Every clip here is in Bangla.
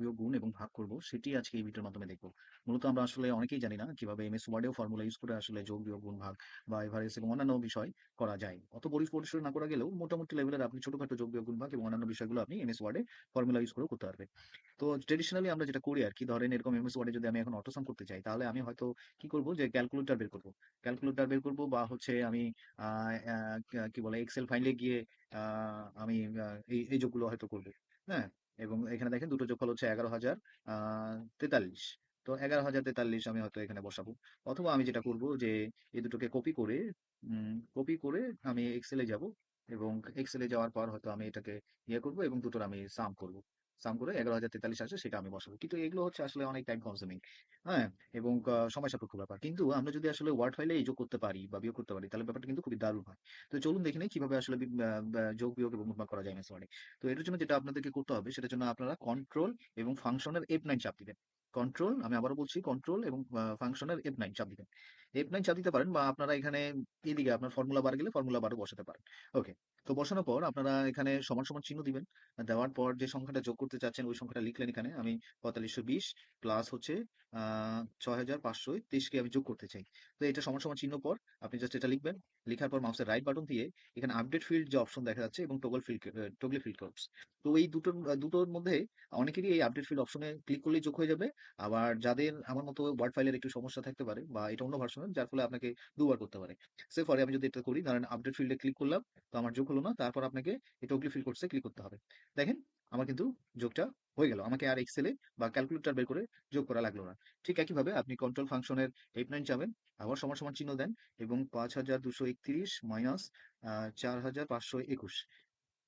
বিয়োগ, গুণ এবং ভাগ করব সেটি আজকে এই ভিডিওর মাধ্যমে দেখব। মূলত আমরা আসলে অনেকেই জানি না কীভাবে এমএস ওয়ার্ডেও ফর্মুলা ইউজ করে আসলে যোগ, বিয়োগ, গুণ, ভাগ বা এভারেজ এবং অন্যান্য বিষয় করা যায়। অত পরি পরিসরে না করা গেলেও মোটামুটি লেভেলের আপনি ছোটখাটো যোগ, বিয়োগ, গুণ, ভাগ এবং অন্যান্য বিষয়গুলো আপনি এমএস ওয়ার্ডে ফর্মুলা ইউজ করেও করতে পারবেন। তো ট্রেডিশনালি আমরা যেটা করি আর কি ধরেন এরকম এমএস ওয়ার্ডে যদি আমি এখন অটোসাম করতে চাই তাহলে আমি হয়তো কি করব যে ক্যালকুলেটর বের করব। ক্যালকুলেটর বের করব বা হচ্ছে আমি কি বলে এক্সেল ফাইলে গিয়ে আমি এই যোগগুলো হয়তো করব। হ্যাঁ? এবং এখানে দেখেন দুটো যোগফল হচ্ছে এগারো হাজার তেতাল্লিশ তো ১১,০৪৩ আমি হয়তো এখানে বসাবো। অথবা আমি যেটা করব যে এই দুটোকে কপি করে কপি করে আমি এক্সেলে যাব এবং এক্সেলে যাওয়ার পর হয়তো আমি এটাকে ইয়ে করব এবং দুটোর আমি সাম করব। সাম করে ১১,০৪৩ আসে সেটা আমি বসাবো। কিন্তু এগুলো হচ্ছে আসলে অনেক টাইম কনজিউমিং। হ্যাঁ? এবং সময় সাপেক্ষ ব্যাপার। কিন্তু আমরা যদি আসলে ওয়ার্ড ফাইলে যোগ করতে পারি বা বিয়োগ করতে পারি তাহলে ব্যাপারটা কিন্তু খুবই দারুণ হয়। তো চলুন দেখি কীভাবে আসলে যোগ, বিয়োগ এবং গুণভাগ করা যায় মেসওয়ার্ডে তো এটার জন্য যেটা আপনাদেরকে করতে হবে সেটার জন্য আপনারা কন্ট্রোল এবং ফাংশনের এফ নাইন চাপ দিবেন। কন্ট্রোল আমি আবারও বলছি কন্ট্রোল এবং ফাংশনের F9 চাপ দিবেন। F9 চাপ দিতে পারেন বা আপনারা এখানে এদিকে আপনার ফর্মুলা বার গেলে ফর্মুলা বারও বসাতে পারেন। ওকে। তো বসানোর পর আপনারা এখানে সমান, সমান চিহ্ন দিবেন। দেওয়ার পর যে সংখ্যাটা যোগ করতে চাচ্ছেন ওই সংখ্যাটা লিখলেন এখানে। আমি ৪৫২০ প্লাস হচ্ছে আ ৬৫২৩ কে আমি যোগ করতে চাই। তো এটা সমান, সমান চিহ্ন পর আপনি জাস্ট এটা লিখবেন। লেখার পর মাউসের রাইট বাটন দিয়ে এখানে আপডেট ফিল্ড যে অপশন দেখা যাচ্ছে এবং toggle field toggle field codes. তো এই দুটোর দুটোর মধ্যে অনেকেরই এই আপডেট ফিল্ড অপশনে ক্লিক করলেই যোগ হয়ে যাবে। আবার যাদের আমার মতো ওয়ার্ড ফাইলের একটু সমস্যা থাকতে পারে বা এটা অন্য ভার্সনের যার ফলে আপনাকে দুবার করতে পারে। সে ফরে আমি যদি এটা করি ধরেন আপডেট ফিল্ডে ক্লিক করলাম তো আমার যোগ হলো না। তারপর আপনাকে এই টগল ফিল্ড কোডস এ ক্লিক করতে হবে। দেখেন আমার কিন্তু যোগটা হয়ে গেল। আমাকে আর এক্সেলে বা ক্যালকুলেটর বের করে যোগ করা লাগল না। ঠিক একইভাবে আপনি কন্ট্রোল ফাংশনের F9 চাপেন, আবার সমান, সমান চিহ্ন দেন এবং ৫২৩১ মাইনাস চার হাজার পাঁচশো একুশ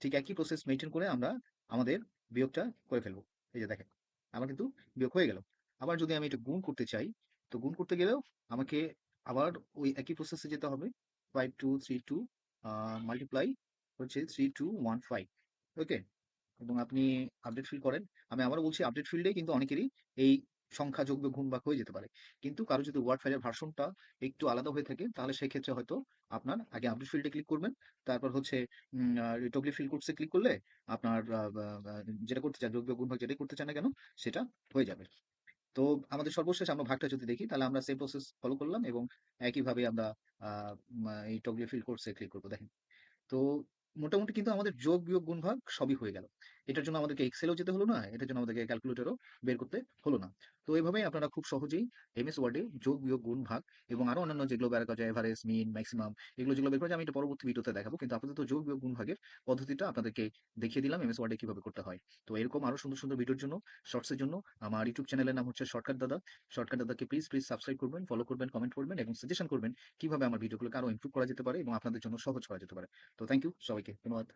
ঠিক একই প্রসেস মেইনটেইন করে আমরা আমাদের বিয়োগটা করে ফেলব এই যে দেখেন, আমার কিন্তু বিয়োগ হয়ে গেল। আবার যদি আমি এটা গুণ করতে চাই, তো গুণ করতে গেলেও আমাকে আবার ওই একই প্রসেসে যেতে হবে। Five two three two multiply হচ্ছে 3215 ওকে? এবং আপনি আপডেট ফিল করেন। আমি আবার বলছি আপডেট ফিল্ডে কিন্তু অনেকেরই এই সংখ্যা যোগ, বিয়োগ, গুণ, ভাগ হয়ে যেতে পারে। কিন্তু কারও যদি ওয়ার্ড ফাইলের ভার্সনটা একটু আলাদা হয়ে থাকে তাহলে সেই ক্ষেত্রে হয়তো আপনার আগে আপডেট ফিল্ডে ক্লিক করবেন। তারপর হচ্ছে টগল ফিল্ড এ ক্লিক করলে আপনার বা বা যেটা করতে চান যোগ, বিয়োগ, গুণ, যেটাই করতে চান না কেন সেটা হয়ে যাবে। তো আমাদের সর্বশেষ আমরা ভাগটা যদি দেখি তাহলে আমরা সেম প্রসেস ফলো করলাম এবং একইভাবে আমরা এই টগল ফিল কোডস এ ক্লিক করব দেখেন। তো মোটামুটি কিন্তু আমাদের যোগ, বিয়োগ, গুণ, ভাগ সবই হয়ে গেল। এটার জন্য আমাদেরকে এক্সেলেও যেতে হলো না। এটার জন্য আমাদেরকে ক্যালকুলেটরও বের করতে হলো না। তো এভাবেই আপনারা খুব সহজেই এমএস ওয়ার্ডে যোগ, বিয়োগ, গুণ, ভাগ এবং আরও অন্যান্য যেগুলো বের করা যায় এভারেজ, মিন, ম্যাক্সিমাম এগুলো যেগুলো বের করা যায় আমি এটা পরবর্তী ভিডিওতে দেখাবো। কিন্তু আপাতত যোগ, বিয়োগ, গুণ, ভাগের পদ্ধতিটা আপনাদেরকে দেখিয়ে দিলাম এমএস ওয়ার্ডে কীভাবে করতে হয়। তো এরকম আরও সুন্দর, সুন্দর ভিডিওর জন্য শর্টস এর জন্য আমার ইউটিউব চ্যানেলের নাম হচ্ছে শর্টকাট দাদা। শর্টকাট দাদাকে প্লিজ, প্লিজ সাবস্ক্রাইব করবেন, ফলো করবেন, কমেন্ট করবেন এবং সাজেশন করবেন কীভাবে আমার ভিডিওগুলোকে আরও ইমপ্রুভ করা যেতে পারে এবং আপনাদের জন্য সহজ করা যেতে পারে। তো thank you Enrique. Good night.